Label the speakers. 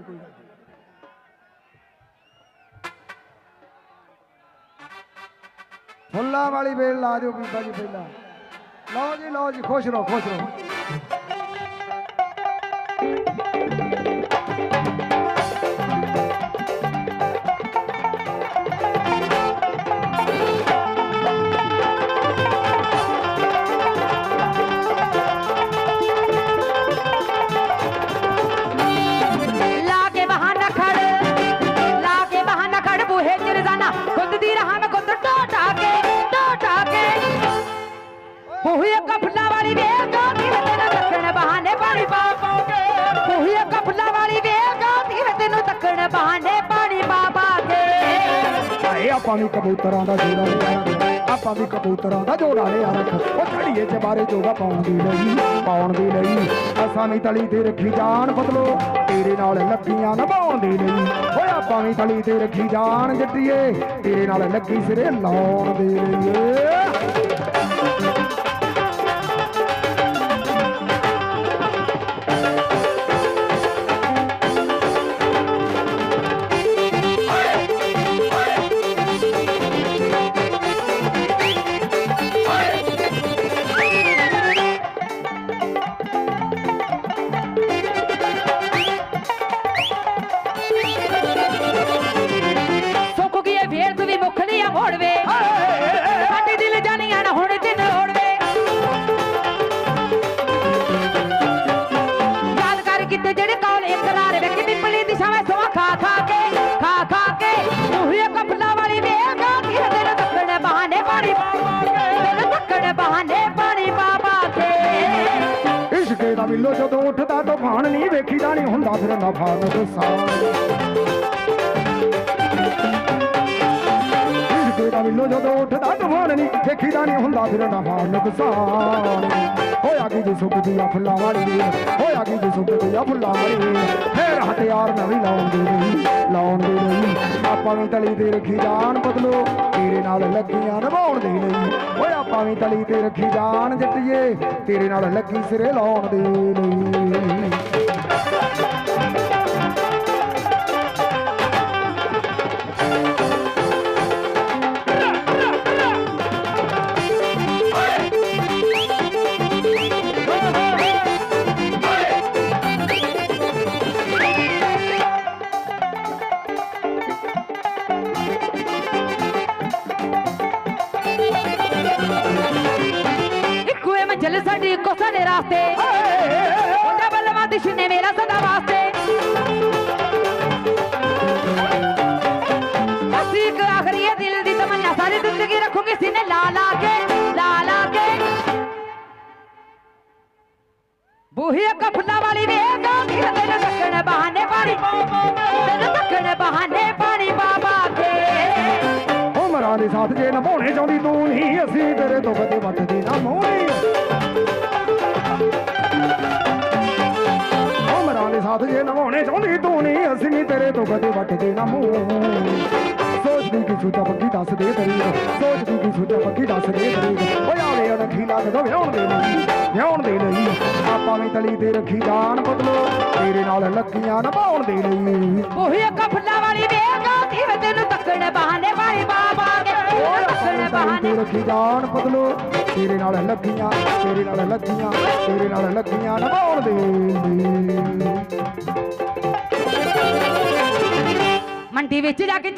Speaker 1: ਚੱਲ ਕੋਈ ਗੱਲ ਨੀ। ਫੁੱਲਾਂ ਵਾਲੀ ਵੇਲ ਲਾ ਦਿਓ ਬੀਬਾ ਜੀ ਪਹਿਲਾਂ ਲਓ ਜੀ ਲਓ ਜੀ, ਖੁਸ਼ ਰਹੋ ਖੁਸ਼ ਰਹੋ
Speaker 2: ਬੂਹੇ ਕਫਲਾ ਵਾਲੀ ਵੇਖ ਗਾਤੀ ਵੇ ਤੈਨੂੰ ਤੱਕਣ ਬਹਾਨੇ ਪਾਣੀ ਪਾ ਪਾਉਗੇ। ਬੂਹੇ ਕਫਲਾ ਵਾਲੀ ਵੇਖ ਗਾਤੀ ਵੇ ਤੈਨੂੰ ਤੱਕਣ ਬਹਾਨੇ ਪਾਣੀ ਪਾ ਪਾ
Speaker 1: ਆਏ ਆਪਾਂ ਵੀ ਕਬੂਤਰਾਂ ਦਾ ਜੋੜਾ ਲਿਆ ਆਪਾਂ ਵੀ ਕਬੂਤਰਾਂ ਦਾ ਜੋੜਾ ਲਿਆ ਰੱਖ ਉਹ ਚੜੀਏ ਚ ਬਾਰੇ ਜੋਗਾ ਪਾਉਣ ਦੀ ਲਈ ਪਾਉਣ ਦੀ ਲਈ ਅਸਾਂ ਵੀ ਤਲੀ ਤੇ ਰੱਖੀ ਜਾਨ ਬਦਲੋ, ਤੇਰੇ ਨਾਲ ਲੱਗੀਆਂ ਨਿਭਾਉਣ ਦੀ ਲਈ ਓਏ ਆਪਾਂ ਵੀ ਤਲੀ ਤੇ ਰੱਖੀ ਜਾਨ ਜੱਟੀਏ, ਤੇਰੇ ਨਾਲ ਲੱਗੀ ਸਿਰੇ ਲਾਉਣ ਦੇ ਲਈ
Speaker 2: ਦਾ
Speaker 1: ਮਿਲੋ ਜਦੋਂ ਉੱਠਦਾ ਤੂਫਾਨ ਨਹੀਂ ਵੇਖੀਦਾ ਨਹੀਂ ਹੁੰਦਾ ਫਿਰ ਨਫਾ ਨੁਕਸਾਨ ਇਸ਼ਕੇ ਦਾ ਮਿਲੋ ਜਦੋਂ ਉੱਠਦਾ ਤੂਫਾਨ ਨਹੀਂ ਵੇਖੀਦਾ ਨਹੀਂ ਹੁੰਦਾ ਫਿਰ ਨਫਾ ਨੁਕਸਾਨ ਹੋਇਆ ਕੀ ਜੇ ਸੁੱਕਦੀ ਆ ਫੁੱਲਾਂ ਵਾਲੀ ਹੋਇਆ ਕੀ ਜੇ ਸੁੱਕਦੀ ਆ ਫੁੱਲਾਂ ਵਾਲੀ ਫੇਰ ਹਥਿਆਰ ਨਵੀਂ ਲਾਉਣ ਦੇ ਲਈ ਲਾਉਣ ਦੇ ਆਪਾਂ ਵੀ ਤਲੀ ਤੇ ਰੱਖੀ ਜਾਨ ਬਦਲੋ। ਤੇਰੇ ਨਾਲ ਲੱਗੀਆਂ ਨਿਭਾਉਣ ਦੇ ਲਈ। ਓਏ ਆਪਾਂ ਵੀ ਤਲੀ ਤੇ ਰੱਖੀ ਜਾਨ ਜੱਟੀਏ। ਤੇਰੇ ਨਾਲ ਲੱਗੀ ਸਿਰੇ ਲਾਉਣ ਦੇ ਲਈ।
Speaker 2: ਸਾਡੀ ਇੱਕੋ ਸਾਡੇ ਰਾਸਤੇ। ਉਹਦਾ ਬਲਵਾ ਦਿਸ਼ਨੇ ਮੇਰਾ ਸਦਾ ਵਾਸਤੇ। ਅਸੀਂ ਇੱਕ ਆਖਰੀ ਹੈ, ਦਿਲ ਦੀ ਤਮੰਨਾ ਸਾਰੀ ਜ਼ਿੰਦਗੀ ਰੱਖੂਗੇ ਸੀਨੇ ਲਾ ਲਾ ਕੇ, ਲਾ ਲਾ ਕੇ। ਬੂਹੀ ਕਫਲਾ ਵਾਲੀ ਵੇਗਾ ਕਿ ਤੈਨੂੰ ਤੱਕਣ ਬਹਾਨੇ ਪਾਣੀ। ਤੈਨੂੰ ਤੱਕਣ ਬਹਾਨੇ ਪਾਣੀ ਬਾਬਾ ਕੇ।
Speaker 1: ਉਮਰਾਂ ਦੇ ਸਾਥ ਜੇ ਨਿਭਾਉਣੇ ਚਾਹੁੰਦੀ ਤੂੰ ਨਹੀਂ ਅਸੀਂ ਤੇਰੇ ਤੋਂ ਕਦੇ ਵੱਟਦੇ ਨਾ ਮੋਹਣੀ ਜੇ ਨਿਭਾਉਣੇ ਚਾਹੁੰਦੀ ਤੂੰ ਨਹੀਂ ਅਸੀਂ ਨਹੀਂ ਤੇਰੇ ਤੋਂ ਕਦੇ ਵੱਟਦੇ ਨਾ ਮੂੰਹ। ਸੋਚਦੀ ਕਿ ਸੁੱਤਾ ਪੱਕੀ ਦੱਸ ਦੇ ਤਰੀਕ ਸੋਚਦੀ ਕਿ ਸੁੱਤਾ ਪੱਕੀ ਦੱਸ ਦੇ ਤਰੀਕ ਓਏ ਆਵੇ ਅਣਖੀ ਲੱਗ ਦੋ ਵਿਆਹਣ ਦੇ ਲਈ ਵਿਆਉਣ ਦੇ ਲਈ। ਆਪਾਂ ਵੀ ਤਲੀ ਤੇ ਰੱਖੀ ਜਾਨ ਬਦਲੋ, ਤੇਰੇ ਨਾਲ ਲੱਗੀਆਂ ਨਿਭਾਉਣ ਦੇ ਲਈ।
Speaker 2: ਉਹੀ ਕਫਲਾ ਵਾਲੀ ਵੇਗਾ ਕਿ ਤੈਨੂੰ ਤੱਕਣ ਬਹਾਨੇ ਬਹਾਨੇ
Speaker 1: ਤੇ ਰੱਖੀ ਜਾਨ ਬਦਲੋ। ਤੇਰੇ ਨਾਲ ਲੱਗੀਆਂ ਤੇਰੇ ਨਾਲ ਲੱਗੀਆਂ ਤੇਰੇ ਨਾਲ ਲੱਗੀਆਂ ਨਿਭਾਉਣ ਦੇ
Speaker 2: ਮੰਡੀ ਵਿੱਚ ਜਾ ਕੇ